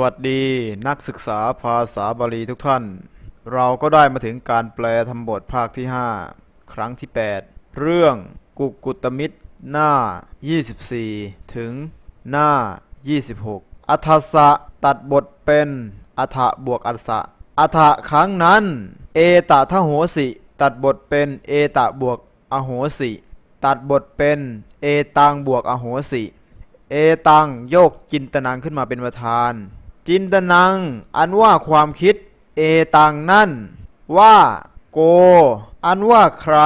สวัสดีนักศึกษาภาษาบาลีทุกท่าน เราก็ได้มาถึงการแปลธรรมบทภาคที่ 5 ครั้งที่ 8 เรื่องกุกุตมิตร หน้า 24 ถึงหน้า 26 อัฏฐสะตัดบทเป็นอัฐบวกอัฏฐะอัฐะครั้งนั้น เอตทโหสิ ตัดบทเป็นเอตบวกอโหสิ ตัดบทเป็นเอตังบวกอโหสิเอตังโยกจินตนังขึ้นมาเป็นประธาน จินตนัง อันว่าความคิด เอตังนั่น ว่า โก อันว่าใคร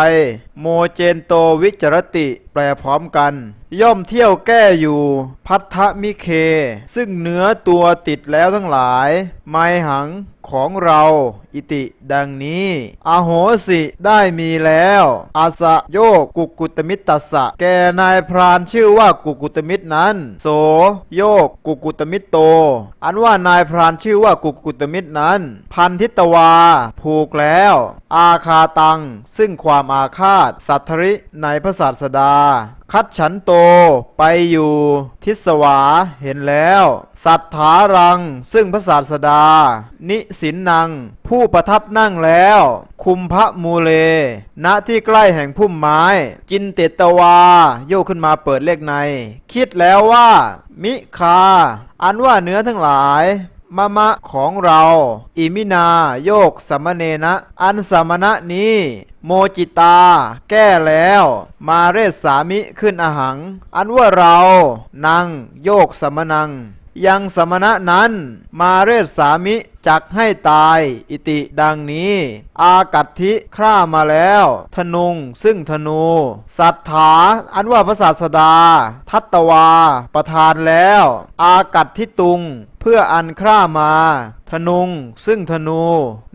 โมเจนโตวิจรติ แปลพร้อมกัน ย่อมเที่ยวแก้อยู่พัทธมิเค ซึ่งเนื้อตัวติดแล้วทั้งหลาย ไมหังของเราอิติดังนี้ อโหสิได้มีแล้ว อาสะโยกกุกุตมิตตัสสะ แกนายพรานชื่อว่ากุกุตมิตรนั้น โสโยกกุกุตมิตโต อันว่านายพรานชื่อว่ากุกุตมิตรนั้น พันทิตวา ผูกแล้ว อาคาตัง ซึ่งความอาฆาต สัทธริในพระศาสดา คัดฉันโตไปอยู่ทิศวาเห็นแล้ว สัทธารัง ซึ่งพระศาสดา นิสินนัง ผู้ประทับนั่งแล้ว คุมพระมูเล ณที่ใกล้แห่งพุ่มไม้ จินเตตวา โยกขึ้นมาเปิดเลขใน คิดแล้วว่า มิคา อันว่าเนื้อทั้งหลาย มะมะของเรา อิมินา โยกสมมเนนะ อันสมณะนี้ โมจิตา แก้แล้ว มาเรศสามิขึ้นอาหัง อันว่าเรานังโยกสมนัง ยังสมณะนั้น มาเรศสามิ จักให้ตายอิติดังนี้ อากัตถิฆ่ามาแล้ว ธนุงซึ่งธนู สัทธาอันว่าพระศาสดา ทัตตวา ประทานแล้ว อากัตทิตุง เพื่ออันคร่ามาธนุงซึ่งธนู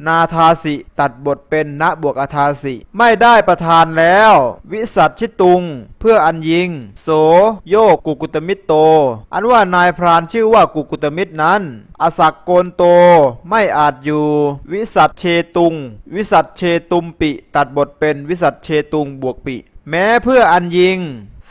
นาทาสิตัดบทเป็นณบวกอาทาสิ ไม่ได้ประทานแล้ว วิสัชชิตุง เพื่ออันยิง โสโยกกุกุตมิตโต อันว่านายพรานชื่อว่ากุกุตมิตรนั้น อสักโกนโตไม่อาจอยู่ วิสัชเชตุง วิสัชเชตุมปิ ตัดบทเป็นวิสัชเชตุงบวกปิ แม้เพื่ออันยิง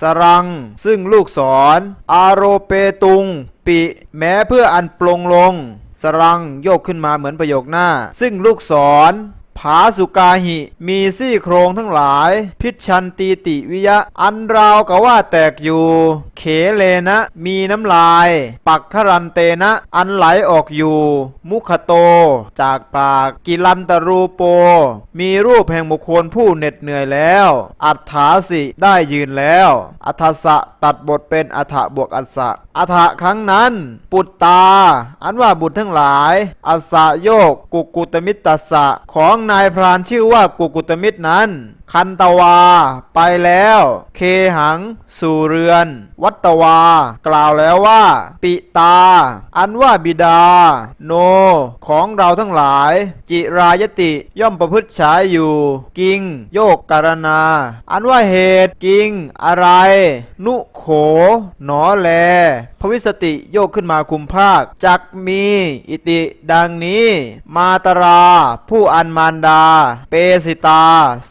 สรัง ซึ่งลูกศรอารโรเปตุง ปิ แม้เพื่ออันปลงลง สรังโยกขึ้นมาเหมือนประโยคหน้า ซึ่งลูกศร ผาสุกาหิ มีซี่โครงทั้งหลาย พิชันตีติวิยะ อันราวกับว่าแตกอยู่ เขเลนะ มีน้ำลาย ปักขรันเตนะ อันไหลออกอยู่ มุขโต จากปาก กิลันตรูโป มีรูปแห่งบุคคลผู้เหน็ดเหนื่อยแล้ว อัฏฐาสิได้ยืนแล้ว อัฏฐสะตัดบทเป็นอัฏฐบวกอัสสะ อัฏฐครั้งนั้น ปุตตา อันว่าบุตรทั้งหลาย อัสะโยกกุกุตมิตตัสสะของนายพรานชื่อว่ากุกุตมิตรนั้น คันตวา ไปแล้ว เคหัง สู่เรือน วัตตวา กล่าวแล้วว่า ปิตา อันว่าบิดา โน ของเราทั้งหลาย จิรายติย่อมประพฤติฉายอยู่ กิง โยกการณา อันว่าเหตุกิง อะไร นุโข หนอแลพวิสติโยกขึ้นมาคุมภาค จักมีอิติดังนี้ มาตรา ผู้อันมารดา เปสิตา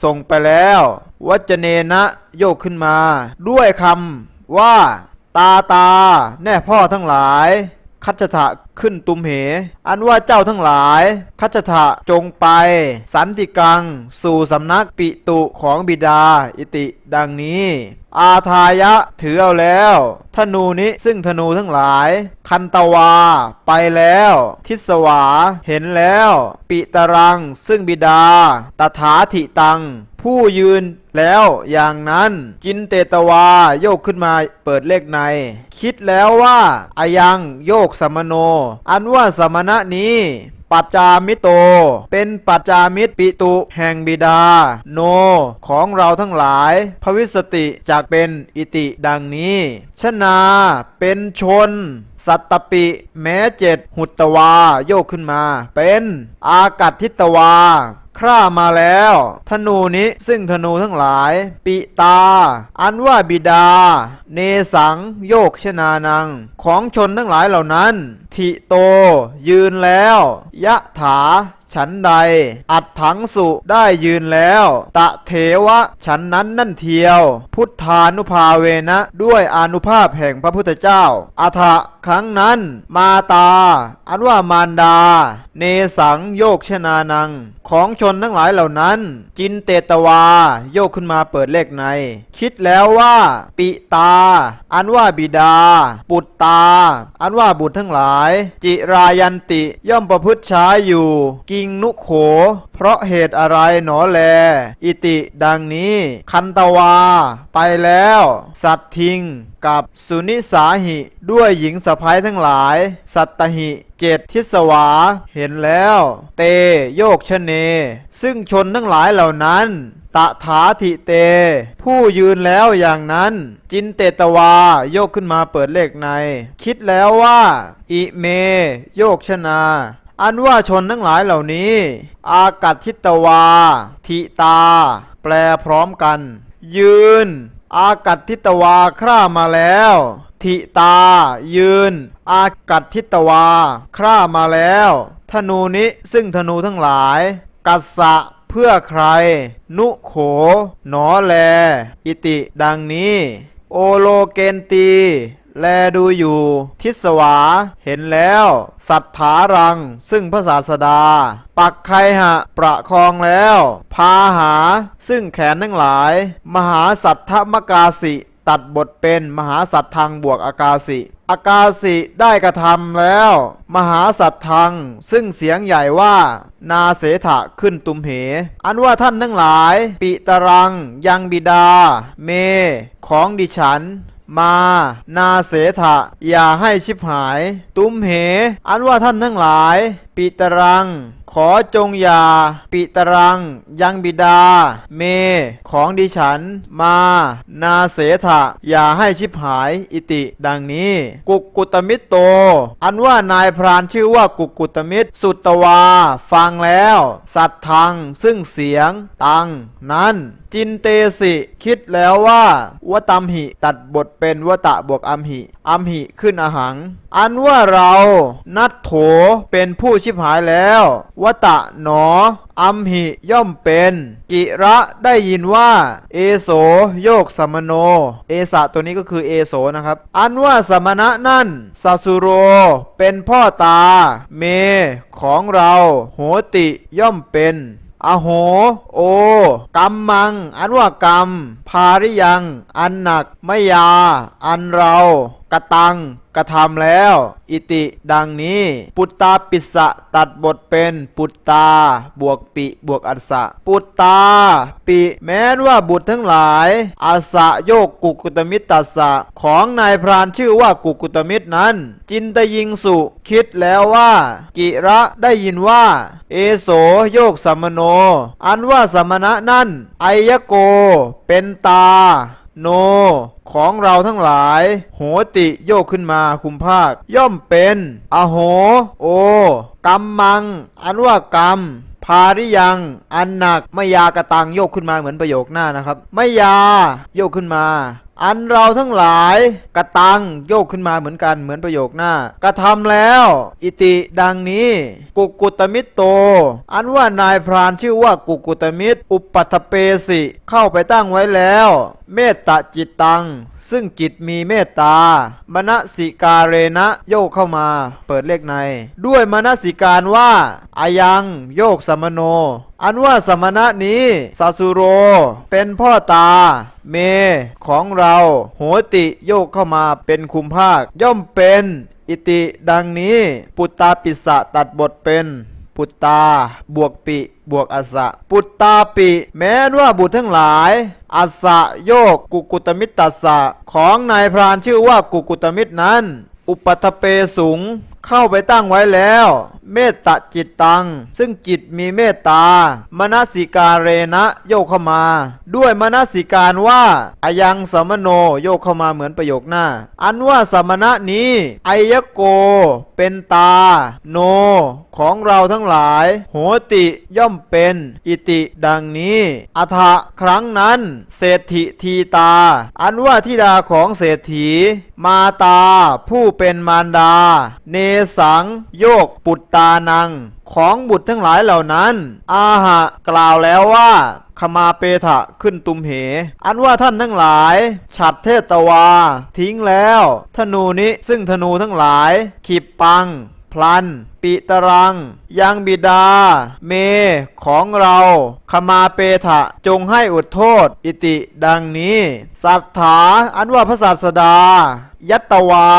ส่งไปแล้ว วัจเนนะโยกขึ้นมา ด้วยคำว่า ตาตา แน่พ่อทั้งหลาย คัจฉะ ขึ้นตุมเห อันว่าเจ้าทั้งหลาย คัจฉะจงไป สันติกัง สู่สำนักปิตุของบิดา อิติดังนี้ อาทายะถือเอาแล้ว ธนูนี้ซึ่งธนูทั้งหลาย คันตวา ไปแล้ว ทิศวา เห็นแล้ว ปิตรัง ซึ่งบิดา ตถาธิตัง ผู้ยืนแล้วอย่างนั้นจินเตตวา โยกขึ้นมาเปิดเลขใน คิดแล้วว่าอายังโยกสมโนอันว่าสมณะนี้ปัจจามิโต เป็นปัจจามิตรปิตุแห่งบิดา โน ของเราทั้งหลาย ภวิสติจากเป็นอิติดังนี้ ชนา เป็นชน สัตตปิแม้เจ็ดหุตวาโยกขึ้นมา เป็นอากาศทิตวาคร่ามาแล้ว ธนูนี้ซึ่งธนูทั้งหลาย ปิตา อันว่าบิดา เนสังโยกชนานัง ของชนทั้งหลายเหล่านั้น ทิโต ยืนแล้ว ยะถา ฉันใด อัดถังสุได้ยืนแล้ว ตะเถวะ ฉันนั้นนั่นเทียว พุทธานุภาเวนะ ด้วยอนุภาพแห่งพระพุทธเจ้าอัฐะครั้งนั้น มาตา อันว่ามารดา เนสังโยกชนานัง ของชนทั้งหลายเหล่านั้น จินเตตวา โยกขึ้นมาเปิดเลขใน คิดแล้วว่า ปิตา อันว่าบิดา ปุตตา อันว่าบุตรทั้งหลาย จิรายันติย่อมประพฤติช้าอยู่กิงงนุโข เพราะเหตุอะไรหนอแล อิติดังนี้ คันตวา ไปแล้ว สัตทิง กับสุนิสาหิ ด้วยหญิงสะพ้ายทั้งหลาย สัตตหิเจตทิสวา เห็นแล้ว เตโยกชเน ซึ่งชนทั้งหลายเหล่านั้นตถาธิเต ผู้ยืนแล้วอย่างนั้น จินเตตวา โยกขึ้นมาเปิดเลขใน คิดแล้วว่า อิเม โยกชนา อันว่าชนทั้งหลายเหล่านี้ อากัตทิตวา ทิตา แปลพร้อมกัน ยืน อากัตทิตวาคร่ามาแล้ว ทิตา ยืน อากัตทิตวาคร่ามาแล้ว ธนูนี้ซึ่งธนูทั้งหลาย กัสสะเพื่อใคร นุโข หนอแล อิติดังนี้ โอโลเกนตี แลดูอยู่ ทิศวา เห็นแล้ว สัทธารัง ซึ่งพระศาสดา ปักไคหะ ประคองแล้ว พาหา ซึ่งแขนทั้งหลาย มหาสัทธมกาสิ ตัดบทเป็นมหาสัตทังบวกอากาสิอากาสิได้กระทำแล้ว มหาสัตทัง ซึ่งเสียงใหญ่ว่า นาเสถะขึ้นตุมเห อันว่าท่านทั้งหลาย ปิตรัง ยังบิดา เม ของดิฉัน มานาเสถะอย่าให้ชิบหาย ตุมเห อันว่าท่านทั้งหลาย ปิตรัง ขอจงอย่า ปิตรัง ยังบิดา เม ของดิฉัน มา นาเสถะอย่าให้ชิบหายอิติ ดังนี้ กุกกุตมิตโต อันว่านายพรานชื่อว่ากุกกุตมิตรสุตวา ฟังแล้ว สัตทัง ซึ่งเสียง ตัง นั้นจินเตสิคิดแล้วว่าวตัมหิ ตัดบทเป็นวตะบวกอัมหิ อัมหิขึ้นอหัง อันว่าเรา นัตโถเป็นผู้ชิบหายแล้ววตะหนอ อัมหิย่อมเป็น กิระได้ยินว่า เอโสโยกสมโน เอสะตัวนี้ก็คือเอโสนะครับ อันว่าสมณะนั่นสัสุโร เป็นพ่อตา เมของเรา โหติย่อมเป็นอโห โอกรรมมัง อันว่ากรรม ภาริยัง อันหนัก ไม่ยา อันเรากระตังกระทำแล้ว อิติดังนี้ ปุตตาปิสะตัดบทเป็นปุตตา บวกปิบวกอัสสะปุตตา ปิแม้นว่าบุตรทั้งหลายอัสสะโยกกุกุตมิตตัสสะของนายพรานชื่อว่ากุกุตมิตรนั้น จินตยิงสุ คิดแล้วว่า กิระได้ยินว่า เอโสโยกสัมมโน อันว่าสมณะนั่นไอยโก เป็นตา โน ของเราทั้งหลาย โหติโยกขึ้นมาคุมภาค ย่อมเป็น อโห โอกรรมมัง อันว่ากรรมพาริยัง อันหนักไม่ยากระตังโยกขึ้นมาเหมือนประโยคหน้านะครับ ไม่ยาโยกขึ้นมา อันเราทั้งหลายกระตังโยกขึ้นมาเหมือนกันเหมือนประโยคหน้ากระทำแล้ว อิติดังนี้ กุกุตมิตโต อันว่านายพรานชื่อว่ากุกุตมิตรอุปัฏฐเปสิ เข้าไปตั้งไว้แล้ว เมตตาจิตตัง ซึ่งจิตมีเมตตามณสิกาเรนะโยกเข้ามา เปิดเลขใน ด้วยมณสิการว่าอายังโยกสมโน อันว่าสมณะนี้สาสุโร เป็นพ่อตา เมของเราโหติโยกเข้ามาเป็นคุมภาค ย่อมเป็นอิติดังนี้ ปุตตาปิสะตัดบทเป็น ปุตตา บวกปิ บวกอัสสะ ปุตตาปิ แม้นว่าบุตรทั้งหลาย อัสสะโยกกุกุตมิตตัสสะ ของนายพรานชื่อว่ากุกุตมิตรนั้น อุปัฏฐเปสุง เข้าไปตั้งไว้แล้ว เมตตาจิตตัง ซึ่งจิตมีเมตตามนสิการเรนะโยกเข้ามา ด้วยมนสิการว่าอายังสมโนโยกเข้ามาเหมือนประโยคหน้า อันว่าสมณะนี้ไอยโก เป็นตา โน ของเราทั้งหลาย โหติย่อมเป็น อิติดังนี้อัฐะครั้งนั้น เศรษฐิทีตา อันว่าธิดาของเศรษฐี มาตาผู้เป็นมารดา เนสัง โยกปุตตานัง ของบุตรทั้งหลายเหล่านั้น อาหะกล่าวแล้วว่าขมาเปทะขึ้นตุมเห อันว่าท่านทั้งหลาย ฉัดเทตวา ทิ้งแล้ว ธนูนี้ซึ่งธนูทั้งหลาย ขีบปัง พลัน ปิตรัง ยังบิดา เม ของเราขมาเปทะจงให้อุดโทษ อิติดังนี้สัทธาอันว่าพระศาสดา ยัตตวา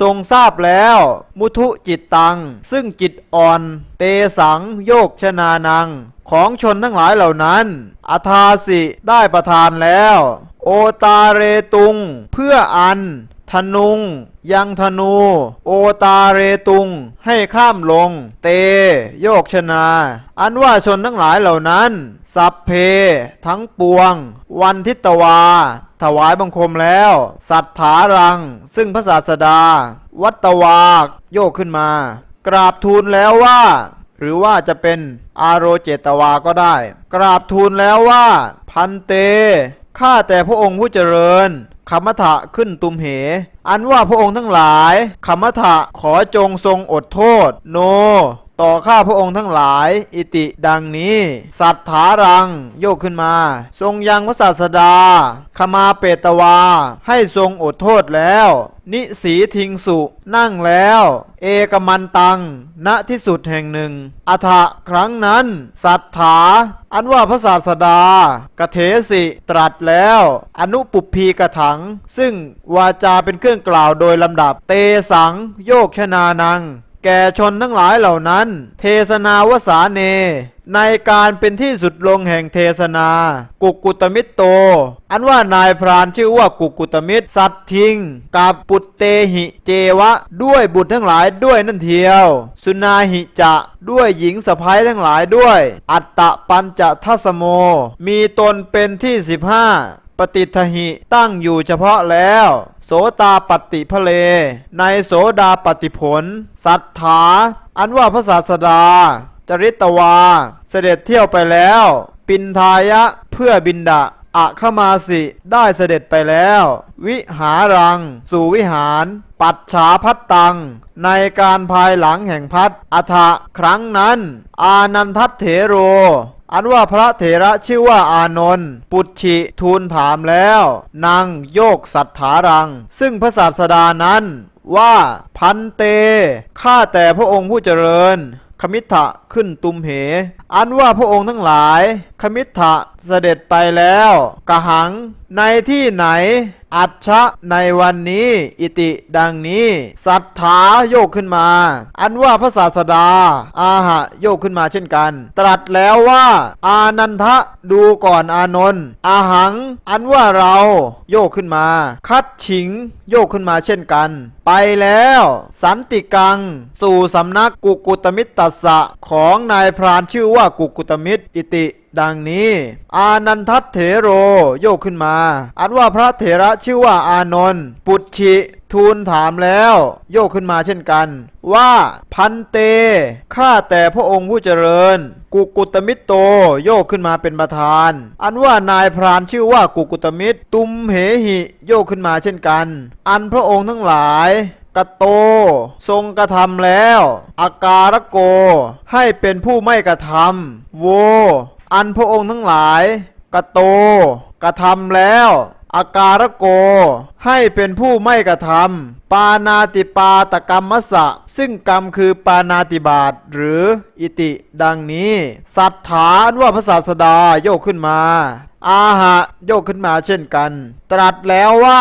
ทรงทราบแล้ว มุทุจิตตัง ซึ่งจิตอ่อน เตสังโยกชนานัง ของชนทั้งหลายเหล่านั้นอาทาสิได้ประทานแล้ว โอตาเรตุง เพื่ออัน ธนุง ยังธนู โอตาเรตุง ให้ข้ามลง เต โยกชนา อันว่าชนทั้งหลายเหล่านั้น สัพเพ ทั้งปวง วันทิตวา ถวายบังคมแล้ว สัทธารัง ซึ่งพระศาสดา วัตตวากโยกขึ้นมา กราบทูลแล้วว่า หรือว่าจะเป็นอาโรเจตวาก็ได้ กราบทูลแล้วว่า พันเตข้าแต่พระองค์ผู้เจริญ ขมถะขึ้นตุมเห อันว่าพระองค์ทั้งหลายขมถะขอจงทรงอดโทษ โน ต่อข้าพระองค์ทั้งหลาย อิติดังนี้ สัทธารัง โยกขึ้นมา ทรงยังพระศาสดา ขมาเปตวา ให้ทรงอดโทษแล้ว นิสีทิงสุ นั่งแล้ว เอกมันตัง ณที่สุดแห่งหนึ่งอัฐะครั้งนั้น สัทธา อันว่าพระศาสดากเถสิตรัสแล้ว อนุปุพีกระถัง ซึ่งวาจาเป็นเครื่องกล่าวโดยลำดับ เตสัง โยกชนานัง แก่ชนทั้งหลายเหล่านั้น เทศนาวสาเน ในการเป็นที่สุดลงแห่งเทศนา กุกุตมิตโต อันว่านายพรานชื่อว่ากุกุตมิตรสัตทิง กับปุตเตหิเจวะ ด้วยบุตรทั้งหลายด้วยนั่นเทียว สุนาหิจะด้วยหญิงสะพ้ายทั้งหลายด้วย อัตตะปัญจะทัสโม มีตนเป็นที่สิบห้า ปฏิทหิตั้งอยู่เฉพาะแล้ว โสตาปฏิพเล ในโสดาปฏิผล สัทธา อันว่าพระศาสดา จริตวา เสด็จเที่ยวไปแล้ว ปินทายะเพื่อบินดา อะขมาสิได้เสด็จไปแล้ว วิหารัง สู่วิหาร ปัจฉาพัตตัง ในการภายหลังแห่งพัดอัฐะครั้งนั้น อานันทัตเถโร อันว่าพระเถระชื่อว่าอานนท์ปุจฉิทูลถามแล้วนางโยกสัทธารัง ซึ่งพระศาสดานั้นว่าพันเต ข้าแต่พระองค์ผู้เจริญขมิทะขึ้นตุมเห อันว่าพระองค์ทั้งหลาย ขมิทธะเสด็จไปแล้วกะหัง ในที่ไหน อัจฉะในวันนี้ อิติดังนี้สัทธาโยกขึ้นมา อันว่าพระศาสดา อาหะโยกขึ้นมาเช่นกัน ตรัสแล้วว่า อานันทะดูก่อนอานนท์อาหัง อันว่าเราโยกขึ้นมา คัดฉิง โยกขึ้นมาเช่นกัน ไปแล้ว สันติกัง สู่สำนักกุกุตมิตตัสสะของนายพรานชื่อว่ากุกุตมิตรอิติดังนี้ อานันทัตเถโรโยกขึ้นมา อันว่าพระเถระชื่อว่าอานนท์ปุจฉิทูลถามแล้ว โยกขึ้นมาเช่นกัน ว่าพันเตข้าแต่พระองค์ผู้เจริญ กุกุตมิตโตโยกขึ้นมาเป็นประธาน อันว่านายพรานชื่อว่ากุกุตมิตรตุมเหหิโยกขึ้นมาเช่นกัน อันพระองค์ทั้งหลายกโต ทรงกระทำแล้ว อาการโก ให้เป็นผู้ไม่กระทำโว อันพระองค์ทั้งหลาย กระโต กระทำแล้วอาการโก ให้เป็นผู้ไม่กระทำปานาติปาตกรรมมสะ ซึ่งกรรมคือปานาติบาตหรืออิติดังนี้ สัทธานว่าพระศาสดาโยกขึ้นมา อาหะโยกขึ้นมาเช่นกัน ตรัสแล้วว่า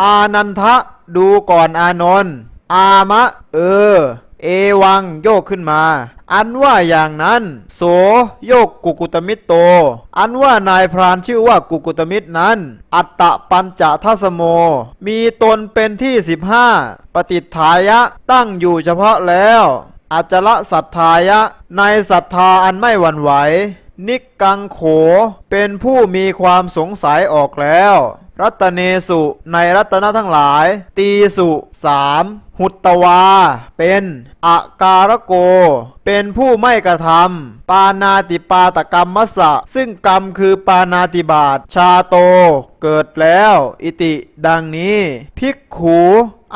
อานันทะดูก่อนอานนท์อามะ เออ เอวังโยกขึ้นมา อันว่าอย่างนั้น โสโยกกุกุตมิตโต อันว่านายพรานชื่อว่ากุกุตมิตนั้น อัตตะปัญจทัสโม มีตนเป็นที่สิบห้าปฏิฐายะตั้งอยู่เฉพาะแล้วอาจละศรัทธายะ ในศรัทธาอันไม่หวั่นไหว นิกกังโข เป็นผู้มีความสงสัยออกแล้ว รัตเนสุในรัตนะทั้งหลาย ตีสุสามหุตตวา เป็นอาการโก เป็นผู้ไม่กระทำปานาติปาตกรรมมัสสะ ซึ่งกรรมคือปานาติบาตชาโต เกิดแล้ว อิติ ดังนี้ ภิกขู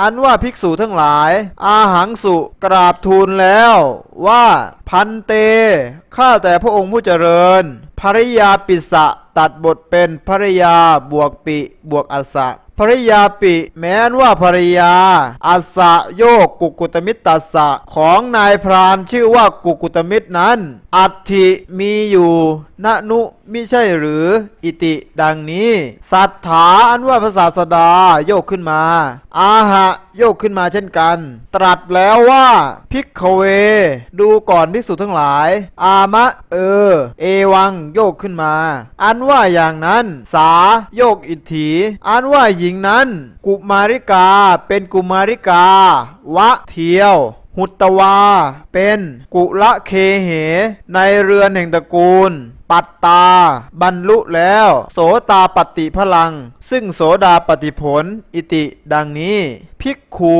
อันว่าภิกษุทั้งหลาย อาหังสุกราบทูลแล้ว ว่าพันเต ข้าแต่พระองค์ผู้เจริญภริยาปิสะ ตัดบทเป็นภริยาบวกปิบวกอัสสะภริยาปิ แม้นว่าภริยา อัสสะโยกกุกุตมิตตัสสะของนายพรานชื่อว่ากุกุตมิตรนั้น อัติมีอยู่นนุมิใช่หรืออิติดังนี้ สัทธาอันว่าพระศาสดาโยกขึ้นมา อาหะ โยกขึ้นมาเช่นกัน ตรัสแล้วว่าพิกขเว ดูก่อนภิกษุทั้งหลาย อามะ เออ เอวังโยกขึ้นมา อันว่าอย่างนั้น สาโยกอิทธิอันว่าหญิงนั้น กุมาริกา เป็นกุมาริกา วะเทียวหุตตวา เป็นกุละเคเห ในเรือนแห่งตระกูลปัตตา บรรลุแล้ว โสตาปฏิพลัง ซึ่งโสดาปฏิผล อิติดังนี้ ภิกขู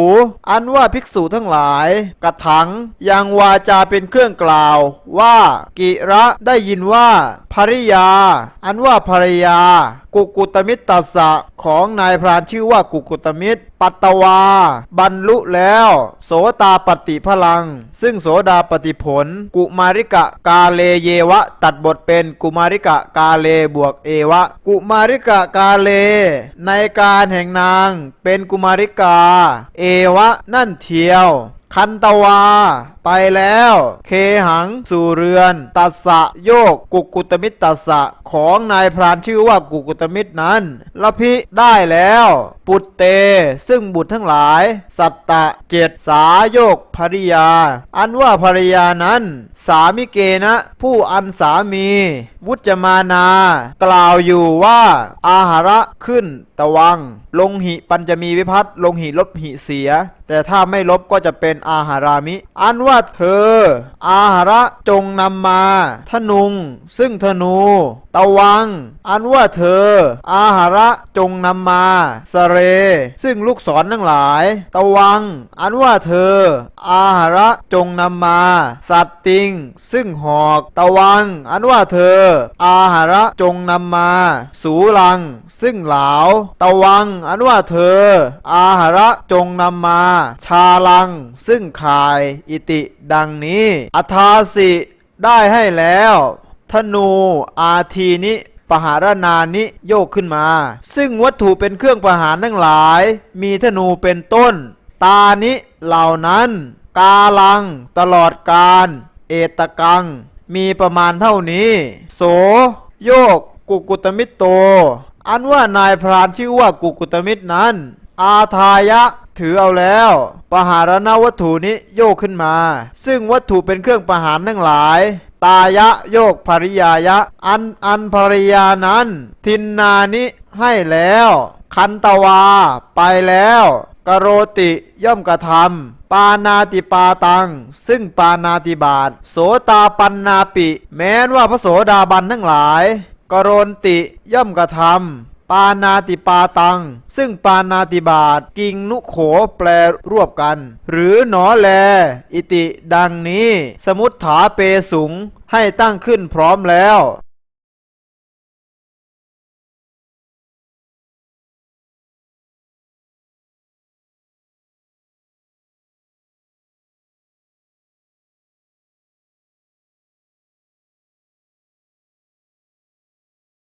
อันว่าภิกษุทั้งหลาย กระถังยังวาจาเป็นเครื่องกล่าว ว่ากิระได้ยินว่าภริยา อันว่าภริยา กุกุตมิตตัสสะของนายพรานชื่อว่ากุกุตมิตร ปัตตวา บรรลุแล้ว โสตาปฏิพลัง ซึ่งโสดาปฏิผล กุมาริกะกาเลเยวะตัดบทเป็นป็นกุมาริกะกาเลบวกเอวะ กุมาริกะกาเล ในการแห่งนางเป็นกุมาริกา เอวะนั่นเทียว คันตวา ไปแล้ว เคหังสู่เรือน ตัสสะโยกกุกุตมิตตัสสะของนายพรานชื่อว่ากุกุตมิตรนั้นละพิได้แล้ว ปุตเต ซึ่งบุตรทั้งหลาย สัตตะเจ็ดสาโยกภริยา อันว่าภริยานั้น สามิเกนะ ผู้อันสามี วุจมานา กล่าวอยู่ว่าอาหาระขึ้นตะวัง ลงหิปัญจะมีวิพัตลงหิลบหิเสีย แต่ถ้าไม่ลบก็จะเป็นอาหารามิ อันว่าเธอ อาหาระจงนำมาธนุง ซึ่งธนู ตะวัง อันว่าเธอ อาหาระจงนำมาสเร ซึ่งลูกศรทั้งหลาย ตะวัง อันว่าเธอ อาหาระจงนำมา สัตติง ซึ่งหอก ตะวัง อันว่าเธอ อาหาระจงนำมา สูลัง ซึ่งเหลา ตะวังอันว่าเธอ อาหาระจงนำมา ชาลัง ซึ่งขายอิติดังนี้ อทาสิได้ให้แล้ว ธนูอาทีนิปหารนานิโยกขึ้นมา ซึ่งวัตถุเป็นเครื่องประหารทั้งหลาย มีธนูเป็นต้น ตานิเหล่านั้น กาลัง ตลอดการ เอตกัง มีประมาณเท่านี้ โส โยก กุกุตมิตโต อันว่านายพรานชื่อว่ากุกุตมิตรนั้น อาทายะถือเอาแล้ว ปหารณวัตถุนี้โยกขึ้นมา ซึ่งวัตถุเป็นเครื่องประหารทั้งหลาย ตายะโยกภริยายะ อันอันภริยานั้น ทินนานิให้แล้ว คันตวา ไปแล้วกโรติย่อมกระทำปานาติปาตัง ซึ่งปานาติบาตโสตาปันนาปิ แม้นว่าพระโสดาบันทั้งหลาย กรณติย่อมกระทำปานาติปาตัง ซึ่งปานาติบาตกิงนุโขแปลรวบกัน หรือหนอแล อิติดังนี้ สมุทฐาเปสุงให้ตั้งขึ้นพร้อมแล้ว